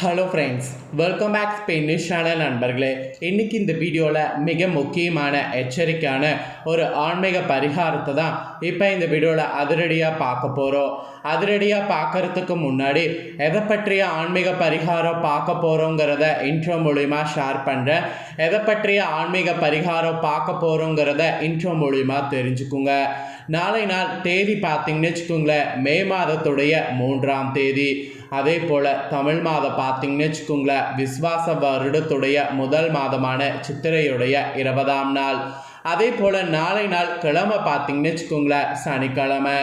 Hello friends welcome back Spanish channel நண்பர்களே. இன்னைக்கு இந்த வீடியோவில் மிக முக்கியமான எச்சரிக்கையான ஒரு ஆன்மீக பரிகாரத்தை தான் இப்போ இந்த வீடியோவில் அதிரடியாக பார்க்க போகிறோம் அதிரடியாக பார்க்கறதுக்கு முன்னாடி எதை பற்றிய ஆன்மீக பரிகாரம் பார்க்க போகிறோங்கிறத இன்ட்ரோ மூலிமா ஷேர் பண்ணுறேன் எதை பற்றிய ஆன்மீக பரிகாரம் பார்க்க போகிறோங்கிறத இன்ட்ரோ மூலிமா தெரிஞ்சுக்குங்க. நாளை நாள் தேதி பார்த்தீங்கன்னு வச்சுக்கோங்களேன் மே மாதத்துடைய மூன்றாம் தேதி. அதே போல் தமிழ் மாதம் பார்த்திங்கன்னு வச்சுக்கோங்களேன் விஸ்வாச வருடத்துடைய முதல் மாதமான சித்திரையுடைய இருபதாம் நாள். அதே போல் நாளை நாள் கிழமை பார்த்திங்கன்னு வச்சுக்கோங்களேன் சனிக்கிழமை.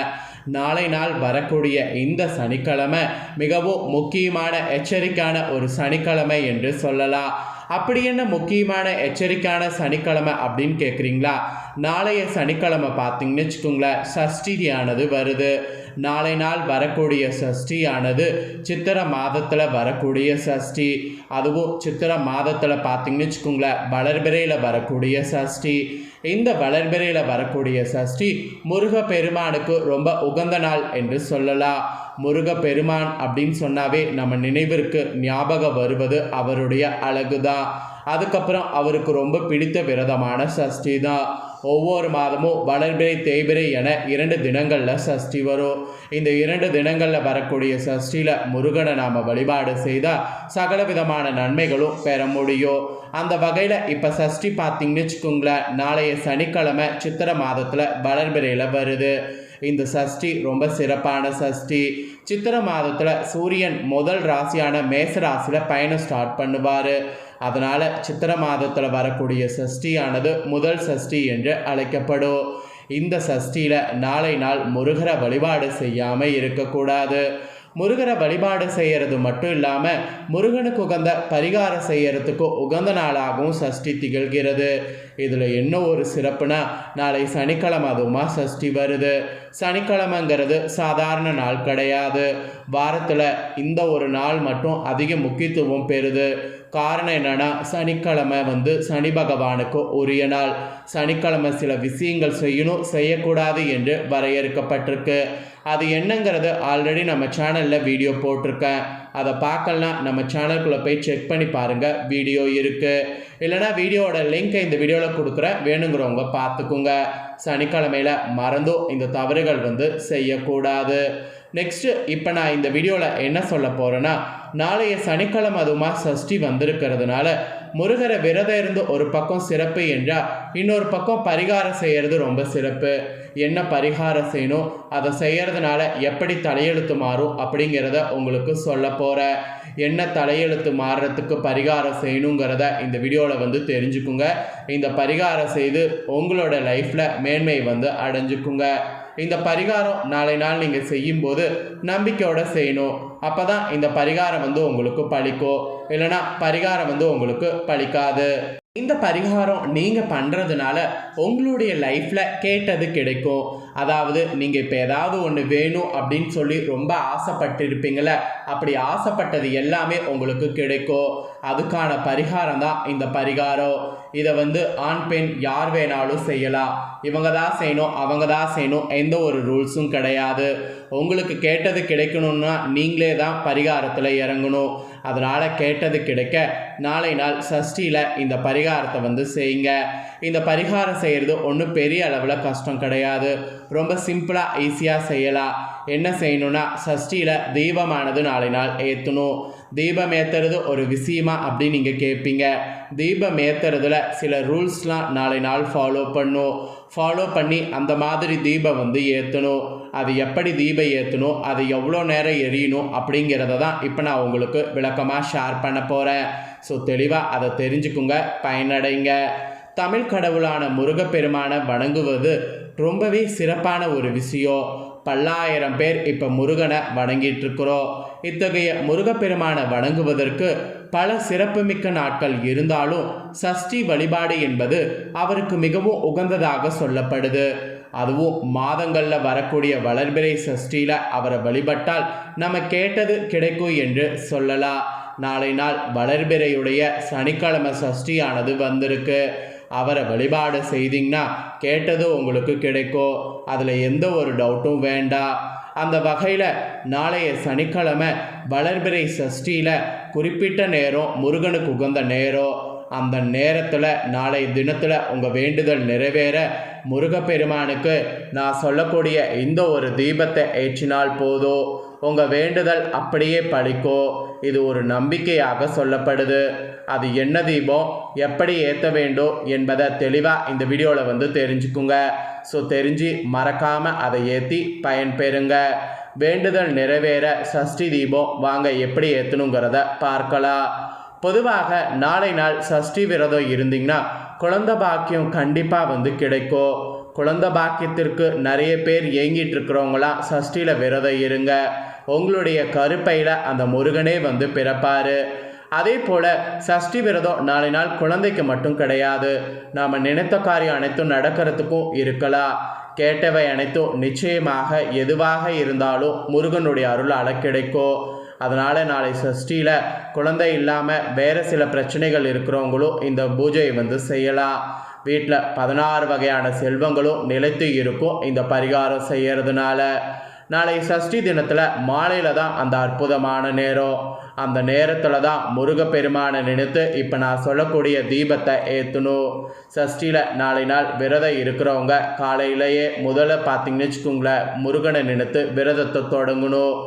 நாளை நாள் வரக்கூடிய இந்த சனிக்கிழமை மிகவும் முக்கியமான எச்சரிக்கையான ஒரு சனிக்கிழமை என்று சொல்லலாம். அப்படி என்ன முக்கியமான எச்சரிக்கையான சனிக்கிழமை அப்படின்னு கேட்குறீங்களா நாளைய சனிக்கிழமை பார்த்தீங்கன்னு வச்சுக்கோங்களேன் சஷ்டிதியானது வருது. நாளை நாள் வரக்கூடிய சஷ்டியானது சித்திர மாதத்தில் வரக்கூடிய சஷ்டி. அதுவும் சித்திர மாதத்தில் பார்த்தீங்கன்னு வச்சுக்கோங்களேன் வளர்பிறையில் வரக்கூடிய சஷ்டி. இந்த வளர்பிறையில் வரக்கூடிய சஷ்டி முருக பெருமானுக்கு ரொம்ப உகந்த நாள் என்று சொல்லலாம். முருக பெருமான் அப்படின்னு சொன்னாவே நம்ம நினைவிற்கு ஞாபகம் வருவது அவருடைய அழகு தான் அதுக்கப்புறம் அவருக்கு ரொம்ப பிடித்த விரதமான சஷ்டி தான் ஒவ்வொரு மாதமும் வளர்பிறை தேய்பிறை என இரண்டு தினங்களில் சஷ்டி வரும். இந்த இரண்டு தினங்களில் வரக்கூடிய சஷ்டியில் முருகனை நாம் வழிபாடு செய்தால் சகல விதமான நன்மைகளும் பெற முடியும். அந்த வகையில் இப்போ சஷ்டி பார்த்தீங்கன்னு வச்சுக்கோங்களேன் நாளைய சனிக்கிழமை சித்திர மாதத்தில் வளர்பிறையில் வருது. இந்த சஷ்டி ரொம்ப சிறப்பான சஷ்டி. சித்திர மாதத்தில் சூரியன் முதல் ராசியான மேச ராசியில் பயணம் ஸ்டார்ட் பண்ணுவார். அதனால் சித்திர மாதத்தில் வரக்கூடிய சஷ்டியானது முதல் சஷ்டி என்று அழைக்கப்படும். இந்த சஷ்டியில் நாளை நாள் முருகரை வழிபாடு செய்யாமல் இருக்கக்கூடாது. முருகரை வழிபாடு செய்கிறது மட்டும் இல்லாமல் முருகனுக்கு உகந்த பரிகாரம் செய்கிறதுக்கு உகந்த நாளாகவும் சஷ்டி திகழ்கிறது. இதில் என்ன ஒரு சிறப்புனா நாளை சனிக்கிழமை அதுவுமா சஷ்டி வருது. சனிக்கிழமைங்கிறது சாதாரண நாள் கிடையாது. வாரத்தில் இந்த ஒரு நாள் மட்டும் அதிக முக்கியத்துவம் பெறுது. காரணம் என்னென்னா சனிக்கிழமை வந்து சனி பகவானுக்கு உரிய நாள். சனிக்கிழமை சில விஷயங்கள் செய்யணும் செய்யக்கூடாது என்று வரையறுக்கப்பட்டிருக்கு. அது என்னங்கிறது ஆல்ரெடி நம்ம சேனலில் வீடியோ போட்டிருக்கேன். அதை பார்க்கலாம் நம்ம சேனலுக்குள்ளே போய் செக் பண்ணி பாருங்கள் வீடியோ இருக்குது இல்லைனா வீடியோவோட லிங்க்கை இந்த வீடியோவில் கொடுக்குற வேணுங்கிறவங்க பார்த்துக்குங்க. சனிக்கிழமையில் மறந்தும் இந்த தவறுகள் வந்து செய்யக்கூடாது. நெக்ஸ்ட்டு இப்போ நான் இந்த வீடியோவில் என்ன சொல்ல போகிறேன்னா நாளைய சனிக்கிழமை அதுமா சஷ்டி வந்திருக்கிறதுனால முருகரை விரதம் இருந்து ஒரு பக்கம் சிறப்பு என்றால் இன்னொரு பக்கம் பரிகாரம் செய்கிறது ரொம்ப சிறப்பு. என்ன பரிகாரம் செய்யணும்? அதை செய்கிறதுனால எப்படி தலையெழுத்து மாறும் அப்படிங்கிறத உங்களுக்கு சொல்ல போகிறேன் என்ன தலையெழுத்து மாறுறதுக்கு பரிகாரம் செய்யணுங்கிறத இந்த வீடியோவில் வந்து தெரிஞ்சுக்குங்க. இந்த பரிகாரம் செய்து உங்களோட லைஃப்பில் மேன்மை வந்து அடைஞ்சுக்குங்க. இந்த பரிகாரம் நாளை நாள் நீங்கள் செய்யும்போது நம்பிக்கையோடு செய்யணும். அப்போ தான் இந்த பரிகாரம் வந்து உங்களுக்கு பழிக்கும் இல்லைனா பரிகாரம் வந்து உங்களுக்கு பழிக்காது. இந்த பரிகாரம் நீங்கள் பண்ணுறதுனால உங்களுடைய லைஃப்பில் கேட்டது கிடைக்கும். அதாவது நீங்கள் இப்போ ஏதாவது ஒன்று வேணும் அப்படின்னு சொல்லி ரொம்ப ஆசைப்பட்டிருப்பீங்கள அப்படி ஆசைப்பட்டது எல்லாமே உங்களுக்கு கிடைக்கும். அதுக்கான பரிகாரம் தான் இந்த பரிகாரம். இதை வந்து ஆண் பெண் யார் வேணாலும் செய்யலாம். இவங்க தான் செய்யணும் அவங்க தான் செய்யணும் எந்த ஒரு ரூல்ஸும் கிடையாது. உங்களுக்கு கேட்டது கிடைக்கணும்னா நீங்களே தான் பரிகாரத்தில் இறங்கணும். அதனால் கேட்டது கிடைக்க நாளை நாள் சஷ்டியில் இந்த பரிகாரத்தை வந்து செய்யுங்க. இந்த பரிகாரம் செய்கிறது ஒன்றும் பெரிய அளவில் கஷ்டம் கிடையாது. ரொம்ப சிம்பிளாக ஈஸியாக செய்யலாம். என்ன செய்யணும்னா சஷ்டியில் தீபமானது நாளை நாள் ஏற்றணும் தீபம் ஏற்றுறது ஒரு விஷயமா அப்படின்னு நீங்கள் கேட்பீங்க தீபம் ஏற்றுறதுல சில ரூல்ஸ்லாம் நாளை நாள் ஃபாலோ பண்ணும். ஃபாலோ பண்ணி அந்த மாதிரி தீபம் வந்து ஏற்றணும் அது எப்படி தீபம் ஏற்றணும் அது எவ்வளோ நேரம் எரியணும்? அப்படிங்கிறத தான் இப்போ நான் உங்களுக்கு விளக்கமாக ஷேர் பண்ண போகிறேன் ஸோ தெளிவாக அதை தெரிஞ்சுக்குங்க பயனடைங்க. தமிழ் கடவுளான முருகப்பெருமானை வணங்குவது ரொம்பவே சிறப்பான ஒரு விஷயம். பல்லாயிரம் பேர் இப்போ முருகனை வணங்கிட்டு இருக்கிறோம் இத்தகைய முருகப்பெருமானை வணங்குவதற்கு பல சிறப்புமிக்க நாட்கள் இருந்தாலும் சஷ்டி வழிபாடு என்பது அவருக்கு மிகவும் உகந்ததாக சொல்லப்படுது. அதுவும் மாதங்களில் வரக்கூடிய வளர்பிறை சஷ்டியில் அவரை வழிபட்டால் நம்ம கேட்டது கிடைக்கும் என்று சொல்லலாம். நாளை நாள் வளர்பிறையுடைய சனிக்கிழமை சஷ்டியானது வந்திருக்கு. அவரை வழிபாடு செய்தீங்கன்னா கேட்டது உங்களுக்கு கிடைக்கும். அதில் எந்த ஒரு டவுட்டும் வேண்டாம். அந்த வகையில் நாளைய சனிக்கிழமை வளர்பிறை சஷ்டியில் குறிப்பிட்ட நேரம் முருகனுக்கு உகந்த நேரம். அந்த நேரத்தில் நாளை தினத்தில் உங்கள் வேண்டுதல் நிறைவேற முருகப்பெருமானுக்கு நான் சொல்லக்கூடிய இந்த ஒரு தீபத்தை ஏற்றினால் போதும் உங்கள் வேண்டுதல் அப்படியே பழிக்கோ. இது ஒரு நம்பிக்கையாக சொல்லப்படுது. அது என்ன தீபம் எப்படி ஏற்ற வேண்டும் என்பதை தெளிவாக இந்த வீடியோவில் வந்து தெரிஞ்சுக்குங்க. ஸோ தெரிஞ்சு மறக்காமல் அதை ஏற்றி பயன்பெறுங்க. வேண்டுதல் நிறைவேற சஷ்டி தீபம் வாங்க எப்படி ஏற்றணுங்கிறத பார்க்கலாம். பொதுவாக நாளை நாள் சஷ்டி விரதம் இருந்தீங்கன்னா குழந்தை பாக்கியம் கண்டிப்பாக வந்து கிடைக்கும். குழந்தை பாக்கியத்திற்கு நிறைய பேர் ஏங்கிட்டு இருக்கிறவங்களாம் சஷ்டியில் விரதம் இருங்க. உங்களுடைய கருப்பையில் அந்த முருகனே வந்து பிறப்பார். அதே போல் சஷ்டி விரதம் நாளை நாள் குழந்தைக்கு மட்டும் கிடையாது. நாம் நினைத்த காரியம் அனைத்தும் நடக்கிறதுக்கும் இருக்கலாம். கேட்டவை அனைத்தும் நிச்சயமாக எதுவாக இருந்தாலும் முருகனுடைய அருளால் கிடைக்கும். அதனால் நாளை சஷ்டியில் குழந்தை இல்லாமல் வேறு சில பிரச்சனைகள் இருக்கிறவங்களும் இந்த பூஜையை வந்து செய்யலாம். வீட்டில் பதினாறு வகையான செல்வங்களும் நிலைத்து இருக்கும் இந்த பரிகாரம் செய்கிறதுனால நாளை சஷ்டி தினத்தில் மாலையில் தான் அந்த அற்புதமான நேரம். அந்த நேரத்தில் தான் முருகப்பெருமானை நினைத்து இப்போ நான் சொல்லக்கூடிய தீபத்தை ஏற்றணும் சஷ்டியில் நாளை நாள் விரதம் இருக்கிறவங்க காலையிலேயே முதல்ல பார்த்தீங்கன்னு வச்சுக்கோங்களேன் முருகனை நினைத்து விரதத்தை தொடங்கணும்.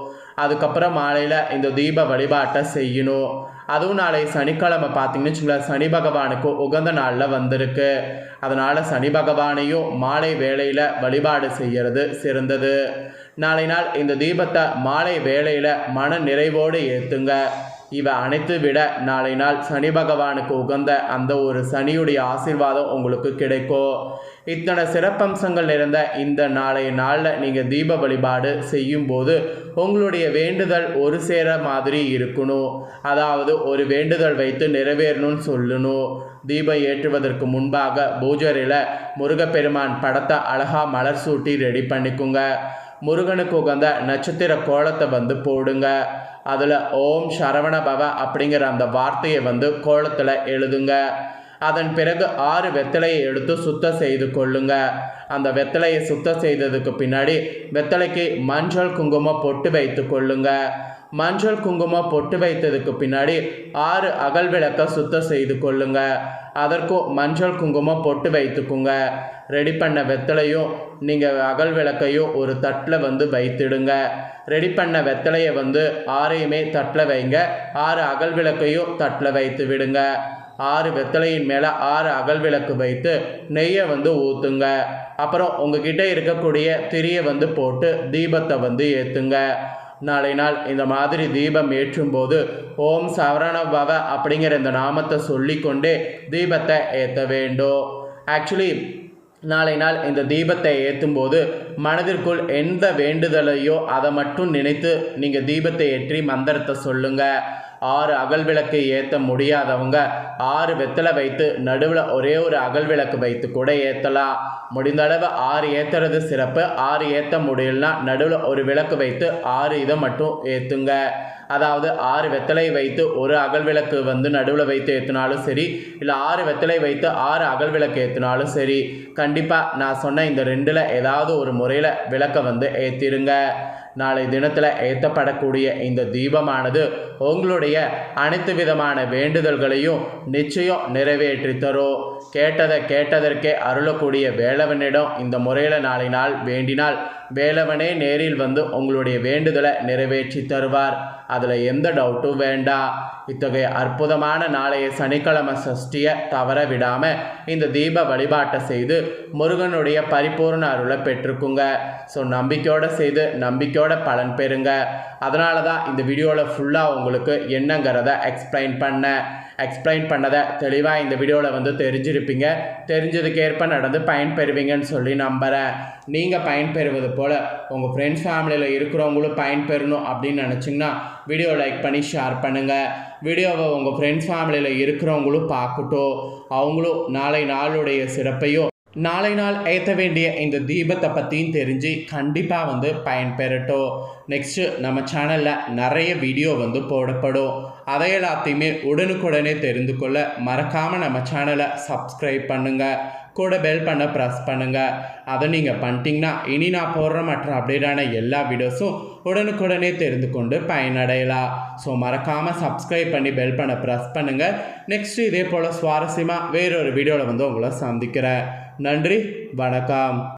அதுக்கப்புறம் மாலையில் இந்த தீப வழிபாட்டை செய்யணும். அதுவும் நாளை சனிக்கிழமை பார்த்தீங்கன்னு வச்சுங்களேன் சனி பகவானுக்கு உகந்த நாளில் வந்திருக்கு. அதனால் சனி பகவானையும் மாலை வேளையில் வழிபாடு செய்கிறது சிறந்தது. நாளை நாள் இந்த தீபத்தை மாலை வேளையில் மன நிறைவோடு ஏற்றுங்க இவை அனைத்து விட நாளை நாள் சனி பகவானுக்கு உகந்த அந்த ஒரு சனியுடைய ஆசீர்வாதம் உங்களுக்கு கிடைக்கும். இத்தனை சிறப்பம்சங்கள் நிறைந்த இந்த நாளைய நாளில் நீங்கள் தீப வழிபாடு செய்யும்போது உங்களுடைய வேண்டுதல் ஒரு சேர மாதிரி இருக்கணும். அதாவது ஒரு வேண்டுதல் வைத்து நிறைவேறணும்னு சொல்லணும். தீபம் ஏற்றுவதற்கு முன்பாக பூஜரையில் முருகப்பெருமான் படத்தை அழகாக மலர் சூட்டி ரெடி பண்ணிக்குங்க. முருகனுக்கு உகந்த நட்சத்திர கோலத்தை வந்து போடுங்க. அதில் ஓம் சரவண பவ அப்படிங்கிற அந்த வார்த்தையை வந்து கோலத்தில் எழுதுங்க. அதன் பிறகு ஆறு வெத்தலையை எடுத்து சுத்தம் செய்து கொள்ளுங்க. அந்த வெத்தலையை சுத்தம் செய்ததுக்கு பின்னாடி வெத்தலைக்கு மஞ்சள் குங்குமம் பொட்டு வைத்து கொள்ளுங்க. மஞ்சள் குங்குமம் பொட்டு வைத்ததுக்கு பின்னாடி ஆறு அகல் விளக்க சுத்தம் செய்து கொள்ளுங்க. அதற்கும் மஞ்சள் குங்குமம் பொட்டு வைத்துக்குங்க. ரெடி பண்ண வெத்தலையும் நீங்கள் அகல் விளக்கையும் ஒரு தட்டில் வந்து வைத்திடுங்க. ரெடி பண்ண வெத்தலையை வந்து ஆறையுமே தட்டில் வைங்க. ஆறு அகல் விளக்கையும் தட்டில் வைத்து விடுங்க. ஆறு வெத்தலையின் மேலே ஆறு அகல் விளக்கு வைத்து நெய்யை வந்து ஊற்றுங்க அப்புறம் உங்ககிட்ட இருக்கக்கூடிய திரியை வந்து போட்டு தீபத்தை வந்து ஏற்றுங்க நாளை நாள் இந்த மாதிரி தீபம் ஏற்றும்போது ஓம் சவரணபவ அப்படிங்கிற இந்த நாமத்தை சொல்லிக்கொண்டே தீபத்தை ஏற்ற வேண்டும். ஆக்சுவலி நாளை நாள் இந்த தீபத்தை ஏற்றும்போது மனதிற்குள் எந்த வேண்டுதலையோ அதை மட்டும் நினைத்து நீங்கள் தீபத்தை ஏற்றி மந்திரத்தை சொல்லுங்கள் ஆறு அகல் விளக்கு ஏற்ற முடியாதவங்க ஆறு வெத்தலை வைத்து நடுவில் ஒரே ஒரு அகல் விளக்கு வைத்து கூட ஏற்றலாம் முடிந்த அளவு ஆறு ஏற்றுறது சிறப்பு. ஆறு ஏற்ற முடியலனா நடுவில் ஒரு விளக்கு வைத்து ஆறு இதை மட்டும் ஏற்றுங்க அதாவது ஆறு வெத்தலை வைத்து ஒரு அகல் விளக்கு வந்து நடுவில் வைத்து ஏற்றினாலும் சரி இல்லை ஆறு வெத்தலை வைத்து ஆறு அகல் விளக்கு ஏற்றினாலும் சரி கண்டிப்பாக நான் சொன்ன இந்த ரெண்டில் ஏதாவது ஒரு முறையில் விளக்கை வந்து ஏற்றிருங்க நாளை தினத்தில் ஏற்றப்படக்கூடிய இந்த தீபமானது உங்களுடைய அனைத்து விதமான வேண்டுதல்களையும் நிச்சயம் நிறைவேற்றி தரும். கேட்டதை கேட்டதற்கே அருளக்கூடிய வேலவனிடம் இந்த முறையில் நாளை நாள் வேண்டினால் வேலவனே நேரில் வந்து உங்களுடைய வேண்டுதலை நிறைவேற்றி தருவார். அதில் எந்த டவுட்டும் வேண்டாம். இத்தகைய அற்புதமான நாளைய சனிக்கிழமை சஷ்டியை தவற விடாமல் இந்த தீப வழிபாட்டை செய்து முருகனுடைய பரிபூர்ண அருளை பெற்றுக்குங்க. ஸோ நம்பிக்கையோடு செய்து நம்பிக்கையோட பலன் பெறுங்க. அதனால தான் இந்த வீடியோவில் ஃபுல்லாக உங்களுக்கு என்னங்கிறத எக்ஸ்பிளைன் பண்ணேன் எக்ஸ்பிளைன் பண்ணதை தெளிவாக இந்த வீடியோவில் வந்து தெரிஞ்சிருப்பீங்க. தெரிஞ்சதுக்கேற்ப நடந்து பயன்பெறுவீங்கன்னு சொல்லி நம்புகிறேன் நீங்கள் பயன்பெறுவது போல் உங்கள் ஃப்ரெண்ட்ஸ் ஃபேமிலியில் இருக்கிறவங்களும் பயன்பெறணும் அப்படின்னு நினச்சிங்கன்னா வீடியோ லைக் பண்ணி ஷேர் பண்ணுங்கள் வீடியோவை உங்கள் ஃப்ரெண்ட்ஸ் ஃபேமிலியில் இருக்கிறவங்களும் பார்க்கட்டும். அவங்களும் நாளை நாளுடைய சிறப்பையும் நாளை நாள் ஏற்ற வேண்டிய இந்த தீபத்தை பற்றியும் தெரிஞ்சு கண்டிப்பாக வந்து பயன்பெறட்டும். நெக்ஸ்ட்டு நம்ம சேனலில் நிறைய வீடியோ வந்து போடப்படும். அதை எல்லாத்தையுமே உடனுக்குடனே தெரிந்து கொள்ள மறக்காமல் நம்ம சேனலை சப்ஸ்கிரைப் பண்ணுங்கள் கூட பெல் பண்ண ப்ரெஸ் பண்ணுங்கள் அதை நீங்கள் பண்ணிட்டீங்கன்னா இனி நான் போடுற மற்ற அப்டேட்டான எல்லா வீடியோஸும் உடனுக்குடனே தெரிந்து கொண்டு பயனடையலாம். ஸோ மறக்காமல் சப்ஸ்கிரைப் பண்ணி பெல் பண்ண ப்ரெஸ் பண்ணுங்கள் நெக்ஸ்ட் இதே போல் சுவாரஸ்யமாக வேறொரு வீடியோவில் வந்து உங்களை சந்திக்கிறேன். நன்றி வணக்கம்.